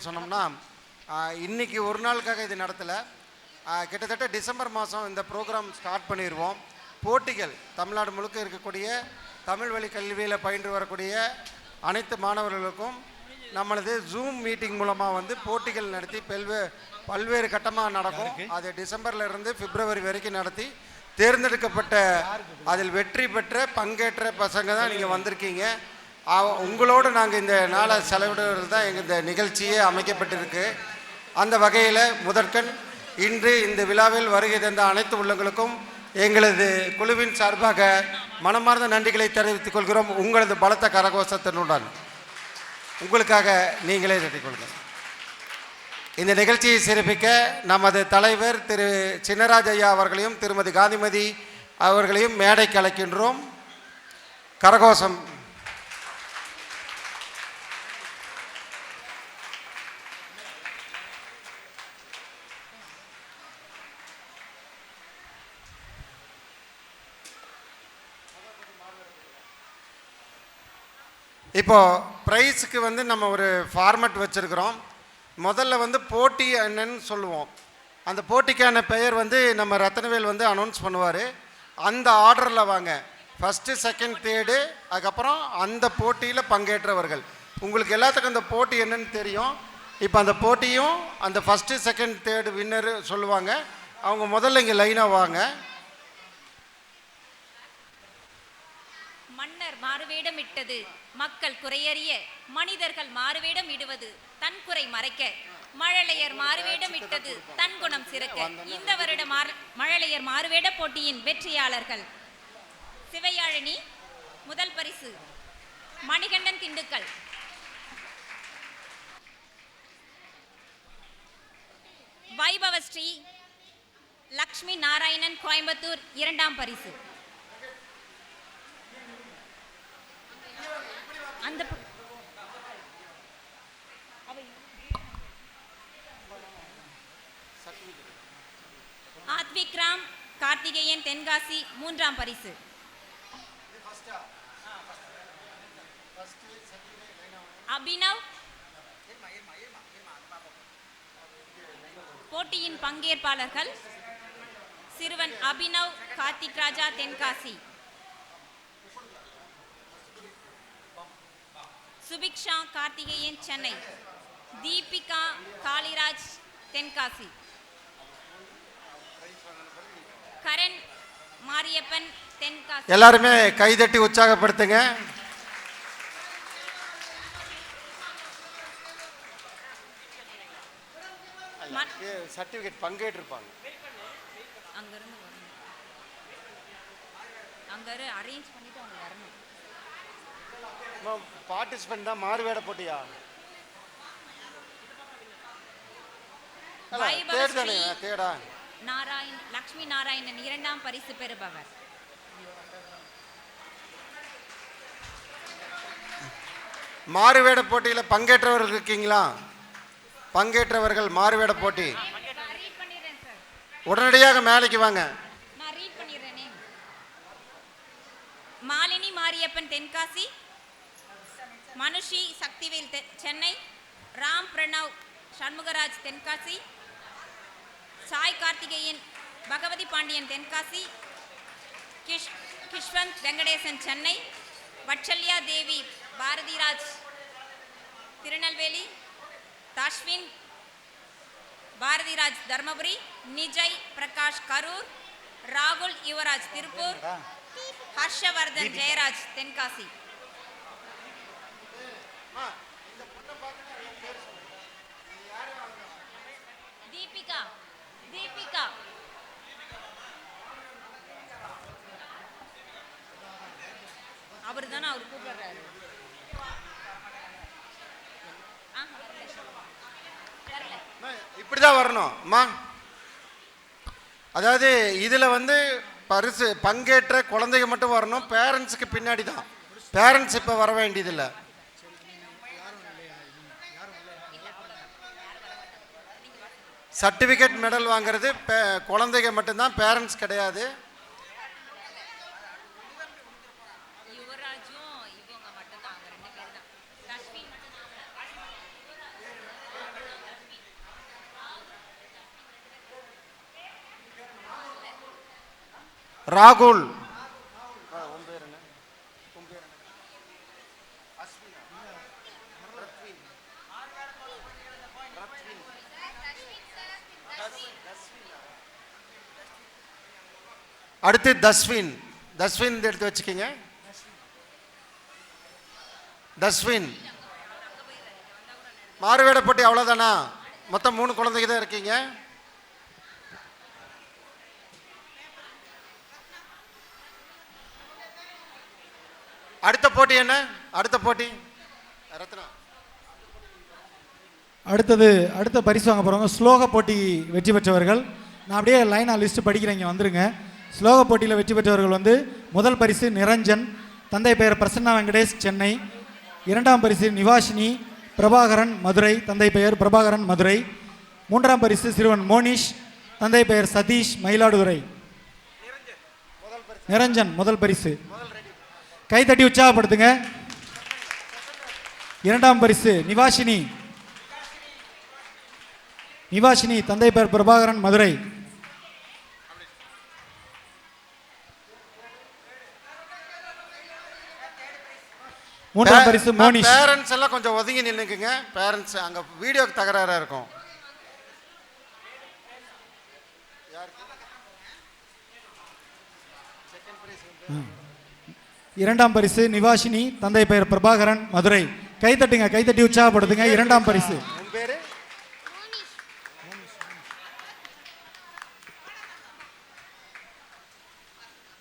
சொன்னோம்னா ஆஹ், இன்னைக்கு ஒரு நாளுக்காக இது நடத்தலை. கிட்டத்தட்ட டிசம்பர் மாதம் இந்த ப்ரோக்ராம் ஸ்டார்ட் பண்ணிடுவோம் போட்டிகள் தமிழ்நாடு முழுக்க இருக்கக்கூடிய தமிழ் வழி கல்வியில் பயின்று வரக்கூடிய அனைத்து மாணவர்களுக்கும் நம்மளது ஜூம் மீட்டிங் மூலமாக வந்து போட்டிகள் நடத்தி பல்வே பல்வேறு கட்டமாக நடக்கும். அது டிசம்பர்ல இருந்து பிப்ரவரி வரைக்கும் நடத்தி தேர்ந்தெடுக்கப்பட்ட அதில் வெற்றி பெற்ற பங்கேற்ற பசங்க தான் நீங்கள் வந்திருக்கீங்க. உங்களோடு நாங்கள் இந்த நாளை செலவிடுவது தான் எங்கள் இந்த நிகழ்ச்சியே அமைக்கப்பட்டிருக்கு. அந்த வகையில் முதற்கண் இன்று இந்த விழாவில் வருகை தந்த அனைத்து உள்ளங்களுக்கும் எங்களது குழுவின் சார்பாக மனமார்ந்த நன்றிகளை தெரிவித்துக் கொள்கிறோம். உங்களது பலத்த கரகோஷத்தினுடன் உங்களுக்காக நீங்களே நன்றி இந்த நிகழ்ச்சியை சிறப்பிக்க நமது தலைவர் திரு சின்னராஜ் ஐயா அவர்களையும் திருமதி காந்திமதி அவர்களையும் மேடைக்கு அழைக்கின்றோம். கரகோஷம் இப்போ ப்ரைஸுக்கு வந்து நம்ம ஒரு ஃபார்மட் வச்சுருக்கிறோம். முதல்ல வந்து போட்டி என்னன்னு சொல்லுவோம். அந்த போட்டிக்கான பெயர் வந்து நம்ம ரத்னவேல் வந்து அனௌன்ஸ் பண்ணுவார். அந்த ஆர்டரில் வாங்க. ஃபஸ்ட்டு செகண்ட் தேர்டு அதுக்கப்புறம் அந்த போட்டியில் பங்கேற்றவர்கள். உங்களுக்கு எல்லாத்துக்கும் அந்த போட்டி என்னன்னு தெரியும். இப்போ அந்த போட்டியும் அந்த ஃபஸ்ட்டு செகண்ட் தேர்டு வின்னர் சொல்லுவாங்க. அவங்க முதல்ல இங்கே லைனாக வாங்க. மாறுவேடமிட்டது மக்கள் குறையறிய மனிதர்கள் மாறுவேடம் இடுவது. தன் குறை மறைக்க மழலையர் மாறுவேடம் இட்டது. தன் குணம் சிறக்க இந்த வருட மார்- மழலையர் மாறுவேட போட்டியின் வெற்றியாளர்கள். சிவையாழினி முதல் பரிசு. மணிகண்டன் திண்டுக்கல். வைபவஸ்ரீ லக்ஷ்மி நாராயணன் கோயம்புத்தூர் இரண்டாம் பரிசு. அந்த ஆத்விக்ராம் ஆத்விக் ராம் கார்த்திகேயன் தென்காசி மூன்றாம் பரிசு. அபினவ் போட்டியின் பங்கேற்பாளர்கள் சிறுவன் அபினவ் கார்த்திக் ராஜா தென்காசி. சுபிக்ஷா கார்த்திகேயன் சென்னை. தீபிகா காளிராஜ் தென்காசி. கரண் மாரியப்பன் தென்காசி. எல்லாருமே கைதட்டி உற்சாகப்படுத்துங்க. சர்டிஃபிகேட் பங்கேற்றிருப்பாங்க. அங்கிருந்து வரணும் அங்கிருந்து அரேஞ்ச் பண்ணிட்டு அவங்க வரணும். பார்ட்டிசிபெண்ட் தான் போட்டியா? தேடு தானே ஸ்ரீ தேடா. நாராயண் லக்ஷ்மி நாராயணன் இரண்டாம் பரிசு பெறுபவர். மாறுவேட போட்டியில் பங்கேற்றவர்கள் இருக்கீங்களா? பங்கேற்றவர்கள் மாறுவேட போட்டி. உடனடியாக மேலைக்கு வாங்க. மாலினி மாரியப்பன் தென்காசி மனுஷி சக்திவேல் தெ- சென்னை ராம் பிரணவ் சண்முகராஜ் தென்காசி சாய் கார்த்திகேயன் பகவதி பாண்டியன் தென்காசி கிஷ் கிஷ்வந்த் வெங்கடேசன் சென்னை வட்சல்யா தேவி பாரதிராஜ் திருநெல்வேலி தாஷ்வின் பாரதிராஜ் தர்மபுரி நிஜய் பிரகாஷ் கரூர் ராகுல் யுவராஜ் திருப்பூர் ஹர்ஷவர்தன் ஜெயராஜ் தென்காசி. தீபிகா. தீபிகா. அவர் தானே கூப்பிடுறாரு அதாவது இதில் வந்து பரிசு பங்கேற்ற குழந்தைங்க மட்டும் வரணும். பேரண்ட்ஸுக்கு பின்னாடி தான் பேரண்ட்ஸ் இப்போ வர வேண்டியதில்லை. சர்டிஃபிகேட் மெடல் வாங்குறது குழந்தைங்க மட்டும்தான் பேரண்ட்ஸ் கிடையாது. ராகுல். அடுத்து தஸ்வின். தஸ்வின் இந்த எடுத்து வச்சுக்கிங்க. தஸ்வின். மாறுவேடப்பட்டி அவ்வளோதானா மொத்தம் மூணு குழந்தைங்க தான் இருக்கீங்க. அடுத்த போட்டி என்ன? அடுத்த போட்டி? ரத்னா. அடுத்தது அடுத்த பரிசு வாங்க போகிறவங்க ஸ்லோக போட்டி வெற்றி பெற்றவர்கள். நான் அப்படியே லைனாக லிஸ்ட் படிக்கிறேன் இங்கே வந்துருங்க. ஸ்லோக போட்டியில் வெற்றி பெற்றவர்கள் வந்து முதல் பரிசு நிரஞ்சன் தந்தை பெயர் பிரசன்னா வெங்கடேஷ் சென்னை. இரண்டாம் பரிசு நிவாஷினி பிரபாகரன் மதுரை. தந்தை பெயர் பிரபாகரன் மதுரை. மூன்றாம் பரிசு சிறுவன் மோனிஷ் தந்தை பெயர் சதீஷ் மயிலாடுதுறை. நிரஞ்சன் முதல் பரிசு. கைத்தட்டி உற்சாகப்படுத்துங்க. இரண்டாம் பரிசு நிவாஷினி. நிவாஷினி தந்தை பெயர் பிரபாகரன் மதுரை. மூன்றாம் பரிசு மோனிஷ். பேரண்ட்ஸ் எல்லாம் கொஞ்சம் ஒதுங்கி நின்னுக்குங்க. பேரண்ட்ஸ் அங்க வீடியோக்கு தகராறா இருக்கும். இரண்டாம் பரிசு நிவாஷினி தந்தை பெயர் பிரபாகரன் மதுரை. கைத்தட்டுங்க கைத்தட்டி உற்சாகப்படுத்துங்க. இரண்டாம் பரிசு உன் பேரு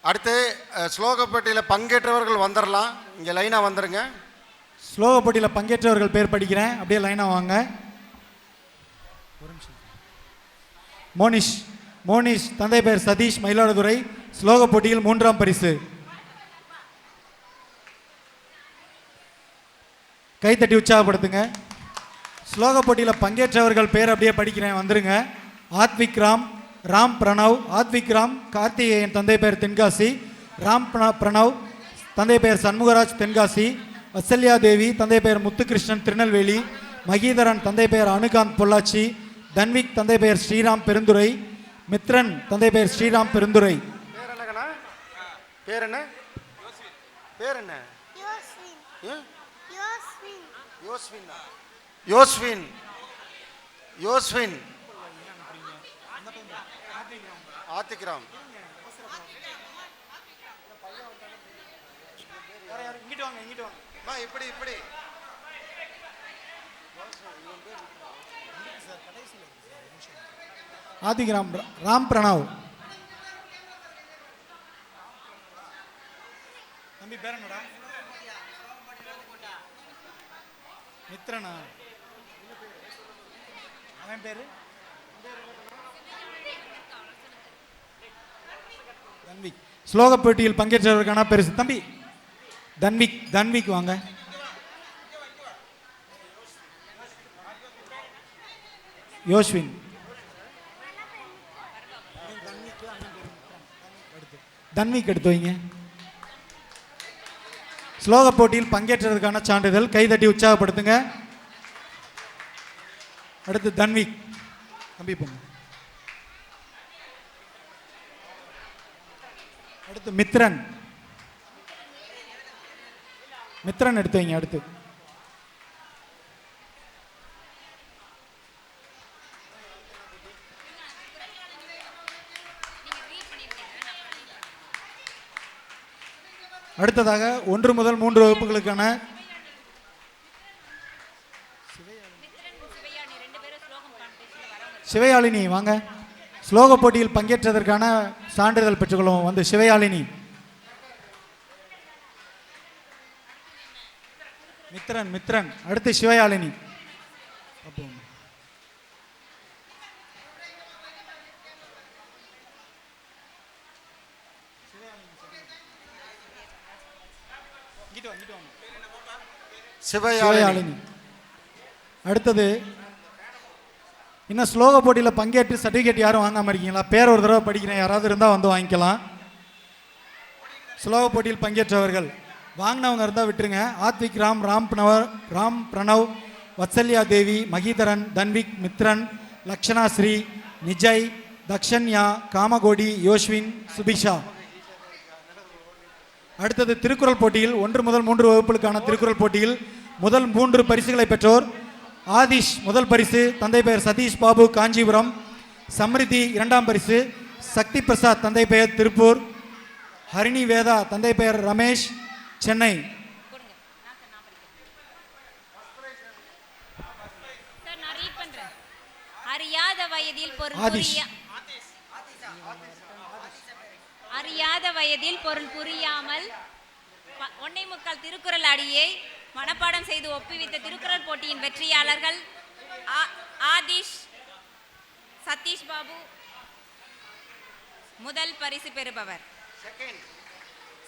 அடுத்து ஸ்லோகப்பட்டியில் பங்கேற்றவர்கள் வந்துடலாம் இங்கே லைனாக வந்துடுங்க ஸ்லோக போட்டியில் பங்கேற்றவர்கள் பேர் படிக்கிறேன். அப்படியே லைனாக வாங்க. ஒரு நிமிஷம். மோனிஷ் மோனிஷ் தந்தை பெயர் சதீஷ் மயிலாடுதுறை. ஸ்லோக போட்டியில் மூன்றாம் பரிசு. கைத்தட்டி உற்சாகப்படுத்துங்க. ஸ்லோக போட்டியில் பங்கேற்றவர்கள் பேர் அப்படியே படிக்கிறேன். வந்துருங்க. ஆத்விக்ராம் ராம் பிரணவ் ஆத்விக் ராம் கார்த்திகேயன் தந்தை பெயர் தென்காசி. ராம் பிரண- பிரணவ் தந்தை பெயர் சண்முகராஜ் தென்காசி. வசல்யா தேவி தந்தை பெயர் முத்துகிருஷ்ணன் திருநெல்வேலி. மகீதரன் தந்தை பெயர் அனுகாந்த் பொள்ளாச்சி. தன்விக் தந்தை பெயர் ஸ்ரீராம் பெருந்துரை மித்ரன் தந்தை பெயர் ஸ்ரீராம் பெருந்துரை பேர் என்ன பேர் என்ன Yosvin. ஏ? Yosvin. யோஸ்வின் யோஸ்வின் யோஸ்வின் ஆத்திக்ராம் அம்மா, இப்படி இப்படி. ஆதிகிராம் ராம் பிரணவ். தம்பி பேர் என்னடா? மித்ரனா? அவன் பேரு? தன்விக். ஸ்லோக போட்டியில் பங்கேற்றவருக்கான பெருசு தம்பி. தன்விக் தன்விக் வாங்க. யோஸ்வின் தன்விக் எடுத்து வைங்க. ஸ்லோக போட்டியில் பங்கேற்றதற்கான சான்றிதழ் கைதட்டி உற்சாகப்படுத்துங்க. அடுத்து தன்விக். தம்பி போங்க. அடுத்து மித்ரன். மித்ரன் எடுத்து வைங்க அடுத்து. அடுத்ததாக ஒன்று முதல் மூன்று வகுப்புகளுக்கான சிவையாளினி வாங்க. ஸ்லோக போட்டியில் பங்கேற்றதற்கான சான்றிதழ் பெற்றுக்கொள்வோம். வந்து சிவயாழினி மித்ரன் மித்ரன். அடுத்து சிவயாழினி சிவயாழினி அடுத்தது இன்னும் ஸ்லோக போட்டியில் பங்கேற்று சர்டிஃபிகேட் யாரும் வாங்காமல் இருக்கீங்களா? பேர் ஒரு தடவை படிக்கிறேன். யாராவது இருந்தால் வந்து வாங்கிக்கலாம். ஸ்லோக போட்டியில் பங்கேற்றவர்கள். வாங்கினவங்க இருந்தால் விட்டுருங்க. ஆத்விக் ராம் ராம் பிரணவ் ராம் பிரணவ் வத்சல்யா தேவி மகீதரன் தன்விக் மித்ரன் லக்ஷனா ஸ்ரீ நிஜய் தக்ஷன்யா காமகோடி யோஸ்வின் சுபிஷா. அடுத்தது திருக்குறள் போட்டியில் ஒன்று முதல் மூன்று வகுப்புகளுக்கான திருக்குறள் போட்டியில் முதல் மூன்று பரிசுகளை பெற்றோர் ஆதிஷ் முதல் பரிசு தந்தை பெயர் சதீஷ் பாபு காஞ்சிபுரம். சம்ரிதி இரண்டாம் பரிசு சக்தி பிரசாத் தந்தை பெயர் திருப்பூர். ஹரிணி வேதா தந்தை பெயர் ரமேஷ் சென்னை. அறியாத வயதில் அறியாத வயதில் பொருள் புரியாமல் ஒண்ணே முக்கால் திருக்குறள் அடியை. மனப்பாடம் செய்து ஒப்புவித்த திருக்குறள் போட்டியின் வெற்றியாளர்கள் ஆ- ஆதிஷ் சதீஷ் பாபு முதல் பரிசு பெறுபவர்.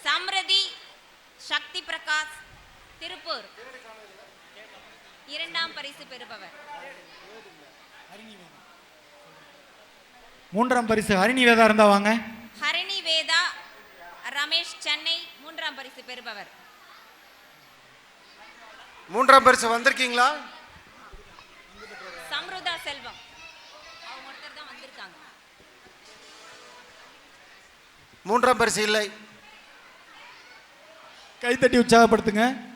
சம்ரதி சக்தி பிரகாஷ் திருப்பூர். இரண்டாம் பரிசு பெறுபவர். மூன்றாம் பரிசு ஹரிணி வேதா இருந்தா வாங்க. ஹரிணி வேதா ரமேஷ் சென்னை மூன்றாம் பரிசு பெறுபவர். மூன்றாம் பரிசு வந்திருக்கீங்களா? சம்ருதா செல்வம். அவங்க ஒருத்தர் தான் வந்திருக்காங்க. மூன்றாம் பரிசு இல்லை. கைத்தட்டி உற்சாகப்படுத்துங்க.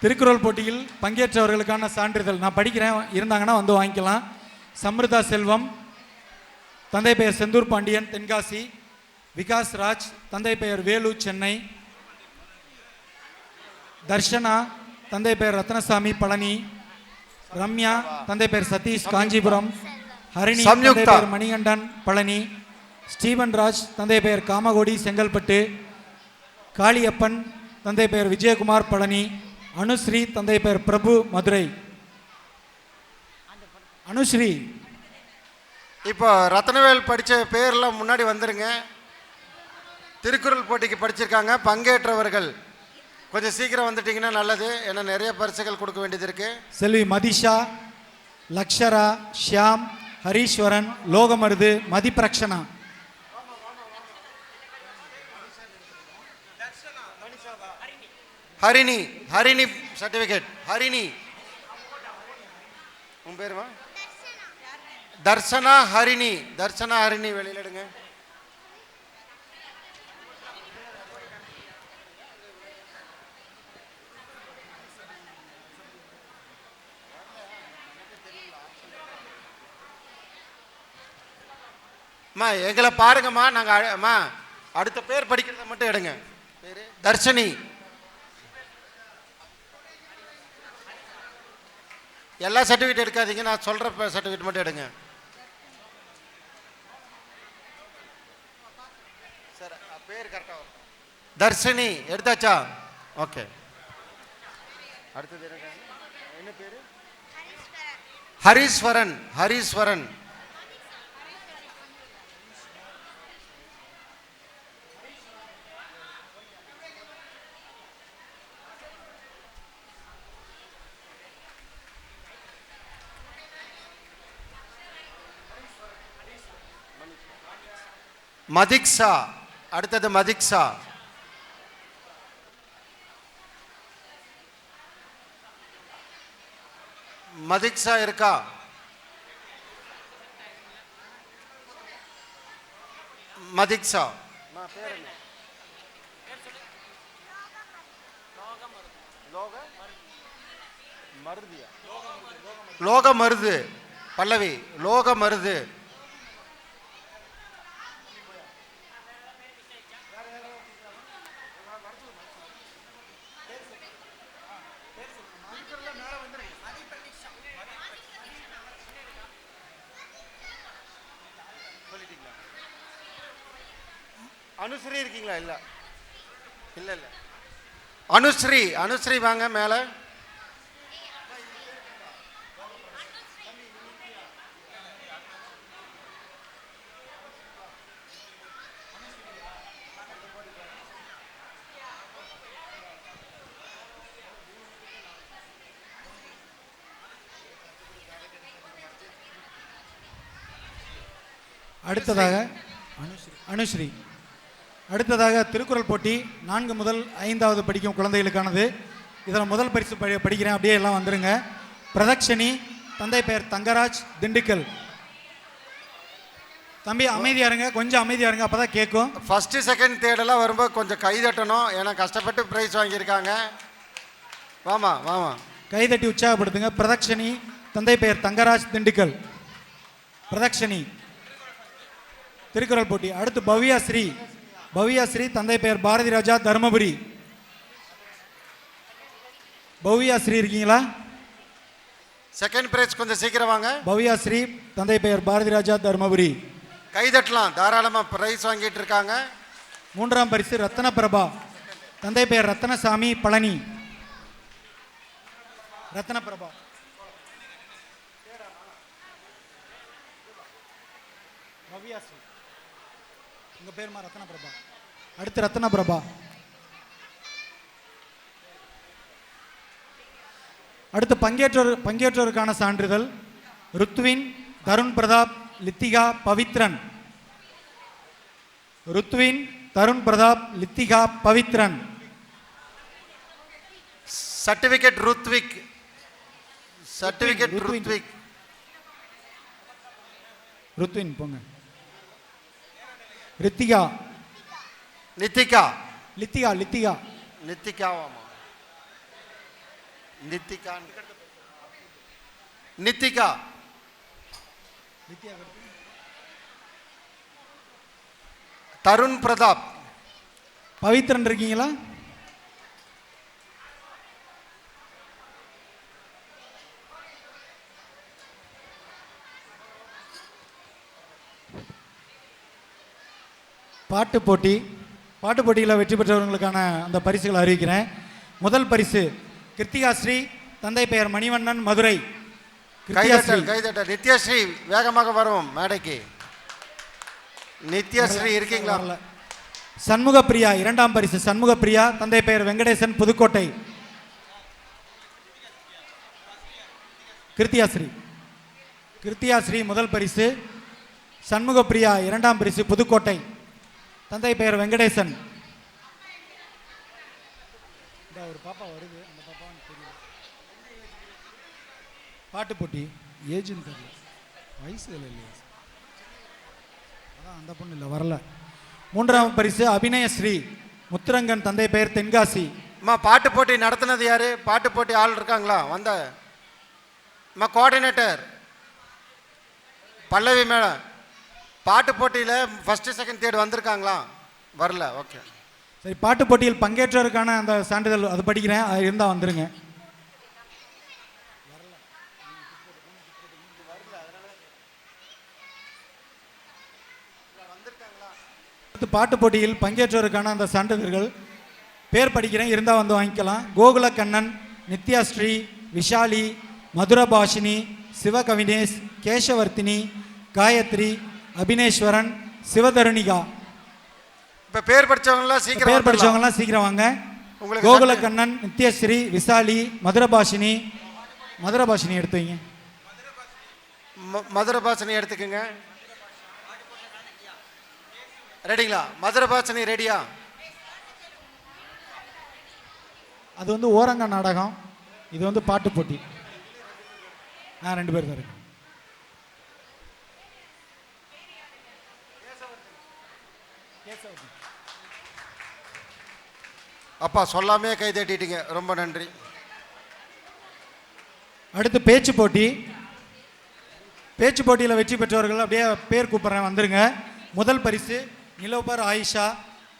திருக்குறள் போட்டியில் பங்கேற்றவர்களுக்கான சான்றிதழ். நான் படிக்கிறேன் இருந்தாங்கன்னா வந்து வாங்கிக்கலாம். சம்ருதா செல்வம் தந்தை பெயர் செந்தூர் பாண்டியன் தென்காசி. விகாஸ் ராஜ் தந்தை பெயர் வேலு சென்னை. தர்ஷனா தந்தை பெயர் ரத்னசாமி பழனி. ரம்யா தந்தை பெயர் சதீஷ் காஞ்சிபுரம். ஹரிணி தந்தை. பெயர் மணிகண்டன் பழனி. ஸ்டீவன் ராஜ் தந்தை பெயர் காமகோடி செங்கல்பட்டு. காளியப்பன் தந்தை பெயர் விஜயகுமார் பழனி. அனுஸ்ரீ தந்தை பெயர் பிரபு மதுரை. அனுஸ்ரீ. இப்போ ரத்னவேல் படித்த பேர்லாம் முன்னாடி வந்துருங்க. திருக்குறள் போட்டிக்கு படிச்சிருக்காங்க பங்கேற்றவர்கள். கொஞ்சம் சீக்கிரம் வந்துட்டீங்கன்னா நல்லது. ஏன்னா நிறைய பரிசுகள் கொடுக்க வேண்டியது இருக்கு. செல்வி மதிஷா லக்ஷரா ஷியாம் ஹரீஸ்வரன் லோகமருது மதிப்பிரக்ஷனா. ஹரிணி ஹரிணி சர்டிஃபிகேட் ஹரிணி. உன் பேருமா? தர்சனா ஹரிணி. தர்சனா ஹரிணி வெளியில அம்மா எங்களை பாருங்கம்மா நாங்கள் அம்மா அடுத்த பேர் படிக்கிறத மட்டும் எடுங்க. பேர் தர்ஷினி. எல்லா சர்டிஃபிகேட் எடுக்காதீங்க நான் சொல்கிற சர்டிஃபிகேட் மட்டும் எடுங்க. சார் பேர் கரெக்டாக தர்ஷினி எடுத்தாச்சா? ஓகே அடுத்தது என்ன பேர்? ஹரீஸ்வரன். ஹரீஸ்வரன். மதிக்ஷா. அடுத்தது மதிக்ஷா. மதிக்ஷா இருக்கா? மதிக்ஷா. லோக மருது. பல்லவி லோக மருது. அனுஸ்ரீ இருக்கீங்களா இல்ல. இல்ல இல்ல. அனுஸ்ரீ அனுஸ்ரீ வாங்க மேல. அடுத்ததாக அனுஸ்ரீ. அடுத்ததாக திருக்குறள் போட்டி நான்கு முதல் ஐந்தாவது படிக்கும் குழந்தைகளுக்கானது. இதில் முதல் பரிசு படி படிக்கிறேன். அப்படியே எல்லாம் வந்துருங்க. பிரதக்ஷினி தந்தை பெயர் தங்கராஜ் திண்டுக்கல். தம்பி அமைதியா இருங்க. கொஞ்சம் அமைதியா இருங்க. அப்பதான் கேட்கும். ஃபஸ்ட்டு செகண்ட் தேர்டெல்லாம் வரும்போது கொஞ்சம் கை தட்டணும். ஏன்னா கஷ்டப்பட்டு ப்ரைஸ் வாங்கியிருக்காங்க. வாமா வாமா. கைதட்டி உற்சாகப்படுத்துங்க. பிரதக்ஷினி தந்தை பெயர் தங்கராஜ் திண்டுக்கல். பிரதக்ஷினி திருக்குறள் போட்டி. அடுத்து பவ்யா ஸ்ரீ. பவ்யா ஸ்ரீ தந்தை பெயர் பாரதி ராஜா தருமபுரி. பவ்யா ஸ்ரீ இருக்கீங்களா? செகண்ட் ப்ரைஸ் கொஞ்சம் சீக்கிரம் வாங்க. பவ்யா ஸ்ரீ தந்தை பெயர் பாரதி ராஜா தருமபுரி. கை தட்டலாம் தாராளமாக ப்ரைஸ் வாங்கிட்டு இருக்காங்க. மூன்றாம் பரிசு ரத்தன பிரபா தந்தை பெயர் ரத்தனசாமி பழனி. ரத்தன பிரபா பவ்யாஸ்ரீ உங்க பேருமா ரத்தன பிரபா அடுத்து ரத்தன பிரபா அடுத்து பங்கேற்றோர் பங்கேற்றோருக்கான சான்றிதழ் ருத்வின் தருண் பிரதாப் லித்திகா பவித்ரன். ருத்வின் தருண் பிரதாப் லித்திகா பவித்ரன். சர்டிஃபிகேட் ருத்விக். சர்டிஃபிகேட் ருத்விக். ருத்விக். ருத்வின் போங்க. ரித்திகா. நித்திகா. லித்திகா லித்திகா. நித்திகாவாமா நித்திகா. நித்திகா. தருண் பிரதாப். பவித்ரன் இருக்கீங்களா? பாட்டு போட்டி பாட்டு போட்டியில் வெற்றி பெற்றவர்களுக்கான அந்த பரிசுகளை அறிவிக்கிறேன். முதல் பரிசு கிருத்திகா ஸ்ரீ தந்தை பெயர் மணிவண்ணன் மதுரை. கைதட்டல் கைதட்டல். நித்யஸ்ரீ வேகமாக வரும் மேடைக்கு. நித்யஸ்ரீ இருக்கீங்களா? வரல. சண்முகப்பிரியா இரண்டாம் பரிசு. சண்முகப்பிரியா தந்தை பெயர் வெங்கடேசன் புதுக்கோட்டை. கிருத்தியாஸ்ரீ கிருத்தியாஸ்ரீ முதல் பரிசு. சண்முகப்பிரியா இரண்டாம் பரிசு புதுக்கோட்டை. தந்தை பெயர் வெங்கடேசன். ஒரு பாப்பா வருது அந்த பாப்பான்னு தெரியல பாட்டு போட்டி ஏஜென்ட் தெரியல. வயசு இல்லையா? அதான் அந்த பொண்ணு இல்லை வரல. மூன்றாம் பரிசு அபிநயஸ்ரீ முத்துரங்கன் தந்தை பெயர் தென்காசி. அம்மா பாட்டு போட்டி நடத்தினது யாரு? பாட்டு போட்டி ஆள் இருக்காங்களா? வந்த அம்மா கோஆர்டினேட்டர் பல்லவி மேடம். பாட்டு போட்டியில் ஃபஸ்ட்டு செகண்ட் தேர்ட் வந்திருக்காங்களா? வரல ஓகே சரி பாட்டு போட்டியில் பங்கேற்றோருக்கான அந்த சான்றிதழ் அது படிக்கிறேன் அது இருந்தால் வந்துருங்க. பாட்டு போட்டியில் பங்கேற்றோருக்கான அந்த சான்றிதழ்கள் பேர் படிக்கிறேன் இருந்தால் வந்து வாங்கிக்கலாம். கோகுல கண்ணன் நித்யாஸ்ரீ விஷாலி மதுரபாஷினி சிவகவினேஷ் கேசவர்த்தினி காயத்ரி அபினேஸ்வரன் சிவதருணிகா. இப்போ பேர் படிச்சவங்களாம் சீக்கிரம் பேர். படிச்சவங்கலாம் சீக்கிரம் வாங்க. உங்களுக்கு கோகுல சட்டை- கண்ணன் நித்யஸ்ரீ விசாலி மதுரபாஷினி. மதுரபாஷினி எடுத்து வைங்க ம- மதுரை பாசனி எடுத்துக்கோங்க. ரெடிங்களா? மதுரை பாசனி ரெடியா? அது வந்து ஓரங்க நாடகம். இது வந்து பாட்டு போட்டி. நான் ரெண்டு பேர் தான் இருக்கேன். அப்பா சொல்லாமே கை தட்டிட்டீங்க ரொம்ப நன்றி. அடுத்து பேச்சு போட்டி. பேச்சு போட்டியில் வெற்றி பெற்றவர்கள் அப்படியே பேர் கூப்பிட்றேன் வந்துருங்க. முதல் பரிசு நிலோபர் ஆயிஷா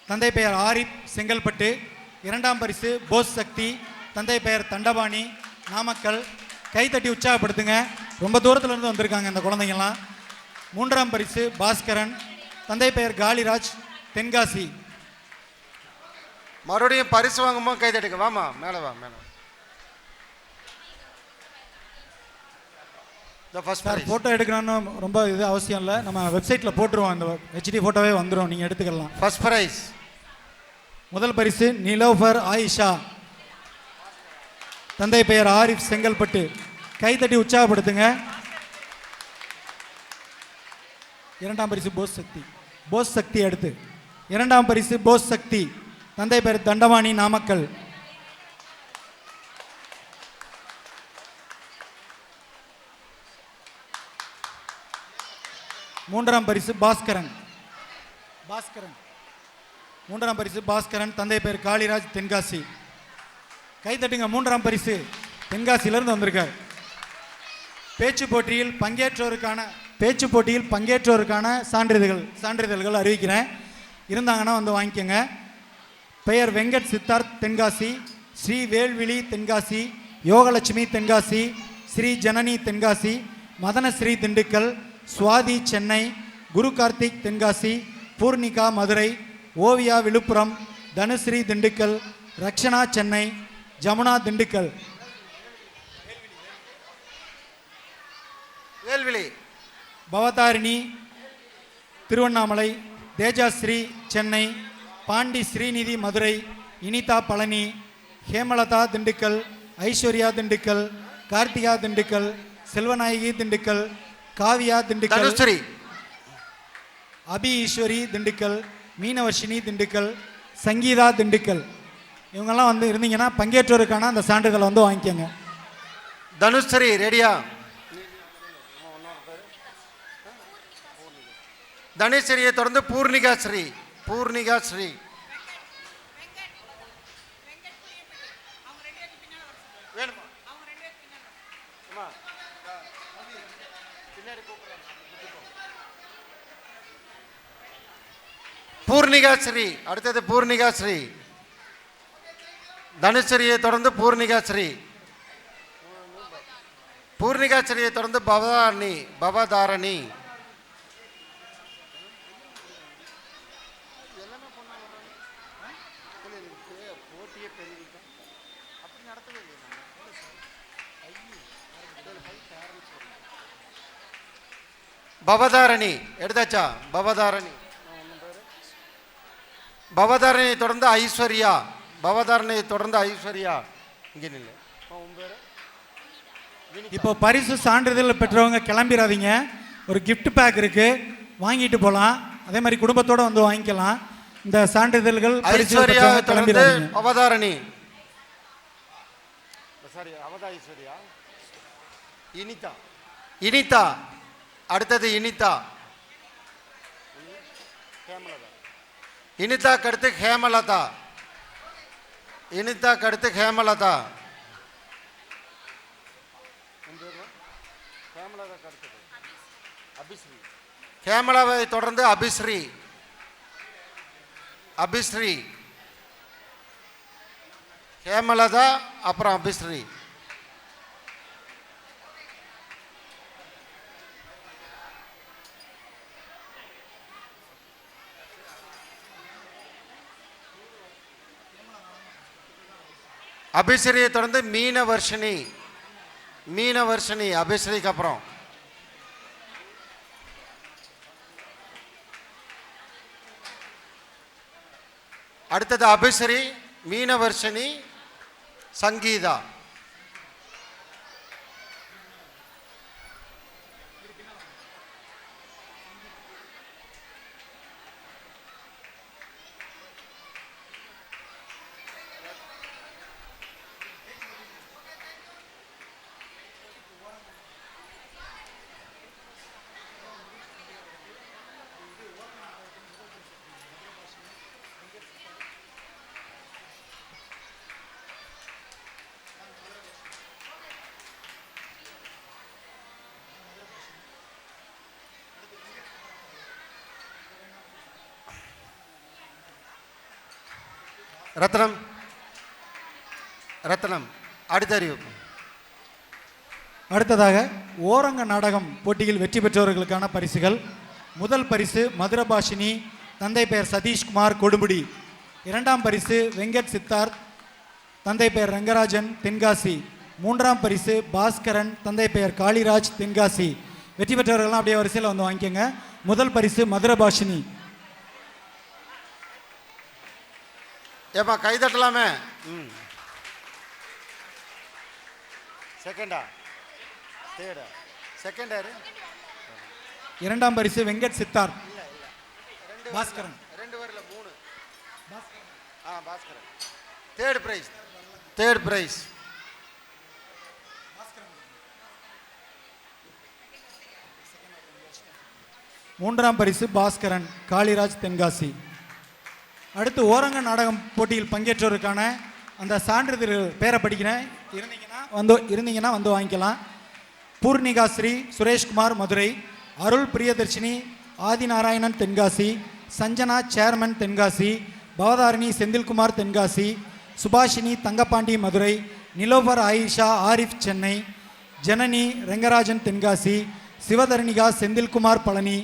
தந்தை பெயர் ஆரிப் செங்கல்பட்டு. இரண்டாம் பரிசு போஸ் சக்தி தந்தை பெயர் தண்டபாணி நாமக்கல். கைத்தட்டி உற்சாகப்படுத்துங்க. ரொம்ப தூரத்தில் இருந்து வந்திருக்காங்க இந்த குழந்தைங்கலாம் மூன்றாம் பரிசு பாஸ்கரன் தந்தை பெயர் காளிராஜ் தென்காசி. மறுபடியும் பரிசு வாங்கும்போது கை தட்டுங்க. வாமா மேலே வா மேலே சார் ஃபோட்டோ எடுக்கணும்னு ரொம்ப இது அவசியம் இல்லை. நம்ம வெப்சைட்டில் போட்டுருவோம். அந்த ஹெச்டி ஃபோட்டோவே வந்துடும் நீங்கள் எடுத்துக்கலாம். ஃபர்ஸ்ட் ப்ரைஸ் முதல் பரிசு நிலோஃபர் ஆயிஷா. தந்தை பெயர் ஆரிஃப் செங்கல்பட்டு. கைத்தட்டி உற்சாகப்படுத்துங்க. இரண்டாம் பரிசு போஸ் சக்தி. போஸ் சக்தி அடுத்து. இரண்டாம் பரிசு போஸ் சக்தி. தந்தை பெயர் தண்டவாணி நாமக்கல். மூன்றாம் பரிசு பாஸ்கரன். பாஸ்கரன். மூன்றாம் பரிசு பாஸ்கரன் தந்தை பேர் காளிராஜ் தென்காசி. கைத்தட்டுங்க மூன்றாம் பரிசு தென்காசியிலிருந்து வந்திருக்கார். பேச்சு போட்டியில் பங்கேற்றோருக்கான பேச்சு போட்டியில் பங்கேற்றோருக்கான சான்றிதழ்கள் சான்றிதழ்கள் அறிவிக்கிறேன். இருந்தாங்கன்னா வந்து வாங்கிக்கோங்க. பெயர் வெங்கட் சித்தார்த் தென்காசி ஸ்ரீ வேல்விழி தென்காசி யோகலட்சுமி தென்காசி ஸ்ரீ ஜனனி தென்காசி மதனஸ்ரீ திண்டுக்கல் சுவாதி சென்னை குரு கார்த்திக் தென்காசி பூர்ணிகா மதுரை ஓவியா விழுப்புரம் தனுஸ்ரீ திண்டுக்கல் ரக்ஷனா சென்னை ஜமுனா திண்டுக்கல். வேல்விழி. பவதாரிணி திருவண்ணாமலை தேஜாஸ்ரீ சென்னை பாண்டி ஸ்ரீநிதி மதுரை இனிதா பழனி ஹேமலதா திண்டுக்கல் ஐஸ்வர்யா திண்டுக்கல் கார்த்திகா திண்டுக்கல் செல்வநாயகி திண்டுக்கல் காவியா திண்டுக்கல் அபி ஈஸ்வரி திண்டுக்கல் மீனவர்ஷினி திண்டுக்கல் சங்கீதா திண்டுக்கல். இவங்கெல்லாம் வந்து இருந்தீங்கன்னா பங்கேற்றோருக்கான அந்த சான்றிதழை வந்து வாங்கிக்கோங்க. தனுஸ்ரீ ரெடியா தனுஸ்ரீயை தொடர்ந்து பூர்ணிகா ஸ்ரீ பூர்ணிகா ஸ்ரீ. பூர்ணிகா ஸ்ரீ. அடுத்தது பூர்ணிகா ஸ்ரீ. தனுஸ்ரீயை தொடர்ந்து பூர்ணிகா ஸ்ரீ. பூர்ணிகா ஸ்ரீயை தொடர்ந்து பவதாரணி பவதாரணி. பவதாரணி எடுத்தாச்சா? பவதாரணி. பவதாரணியை தொடர்ந்து ஐஸ்வர்யா. பவதாரணியை தொடர்ந்து ஐஸ்வர்யா. இங்கே நில்லு. இப்போ பரிசு சான்றிதழ் பெற்றவங்க கிளம்பிடாதீங்க ஒரு gift பேக் இருக்கு. வாங்கிட்டு போகலாம் அதே மாதிரி குடும்பத்தோட வந்து வாங்கிக்கலாம். இந்த சான்றிதழ்கள் ஐஸ்வர்யா தொடர்ந்து அவதாரணி சாரி அவதா ஐஸ்வர்யா. இனிதா. இனிதா. அடுத்தது இனிதா. இனிதாக்கு அடுத்து ஹேமலதா. இனிதாக்கு அடுத்து ஹேமலதா. ஹேமலாவை தொடர்ந்து அபிஸ்ரீ. அபிஸ்ரீ. ஹேமலதா அப்புறம் அபிஸ்ரீ. அபிஸ்ரீயை தொடர்ந்து மீனவர்ஷினி மீனவர்ஷினி அபிஸ்ரீக்கு அப்புறம். அடுத்தது அபிஸ்ரீ மீனவர்ஷினி சங்கீதா. ரத்னம். ரத்னம் அடுத்த அறிவிப்பு அடுத்ததாக ஓரங்க நாடகம் போட்டியில் வெற்றி பெற்றவர்களுக்கான பரிசுகள். முதல் பரிசு மதுரபாஷினி தந்தை பெயர் சதீஷ்குமார் கொடுமுடி. இரண்டாம் பரிசு வெங்கட் சித்தார்த் தந்தை பெயர் ரங்கராஜன் தென்காசி. மூன்றாம் பரிசு பாஸ்கரன் தந்தை பெயர் காளிராஜ் தென்காசி. வெற்றி பெற்றவர்கள்லாம் அப்படியே வரிசையில் வந்து வாங்கிக்கோங்க. முதல் பரிசு மதுரபாஷினி. ஏப்பா கை தட்டலாமே. ம். செகண்டா? தேர்டா செகண்ட் யாரு இரண்டாம் பரிசு வெங்கட் சித்தார்த் பாஸ்கரன். ரெண்டு பேர்ல மூணு. ஆ Bhaskaran. Third prize. Third prize. மூன்றாம் பரிசு பாஸ்கரன் காளிராஜ் தென்காசி. அடுத்து ஓரங்க நாடகம் போட்டியில் பங்கேற்றோருக்கான அந்த சான்றிதழ் பேரை படிக்கிறேன். இருந்தீங்கன்னா வந்து இருந்தீங்கன்னா வந்து வாங்கிக்கலாம். பூர்ணிகா ஸ்ரீ சுரேஷ்குமார் மதுரை அருள் பிரியதர்ஷினி ஆதிநாராயணன் தென்காசி சஞ்சனா சேர்மன் தென்காசி பவதாரிணி செந்தில்குமார் தென்காசி சுபாஷினி தங்கப்பாண்டி மதுரை நிலோபர் ஆயிஷா ஆரிஃப் சென்னை ஜனனி ரெங்கராஜன் தென்காசி சிவதரணிகா செந்தில்குமார் பழனி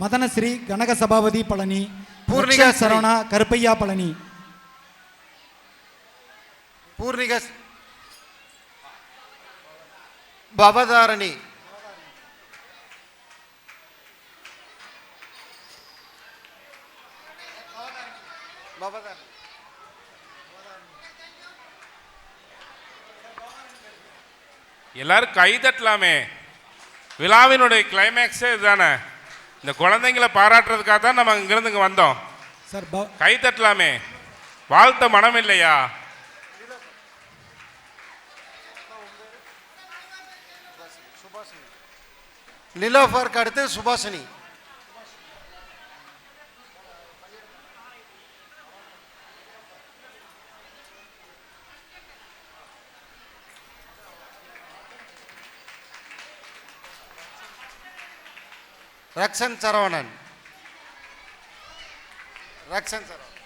மதனஸ்ரீ கனக சபாபதி பழனி பூர்ணிகா. சரவணா கருப்பையா பழனி. பூர்ணிகா பவதாரணி பவதாரணி. எல்லாரும் கை தட்டலாமே. விழாவினுடைய கிளைமேக்ஸே இதுதானே? இந்த குழந்தைங்களை பாராட்டுறதுக்காக தான் நம்ம இங்கிருந்து இங்கே வந்தோம். சார் கை தட்டலாமே. வாழ்த்த மனம் இல்லையா? நிலோஃபருக்கு அடுத்து சுபாஷினி. ரக்ஷன் சரவணன் ரக்ஷன் சரவணன்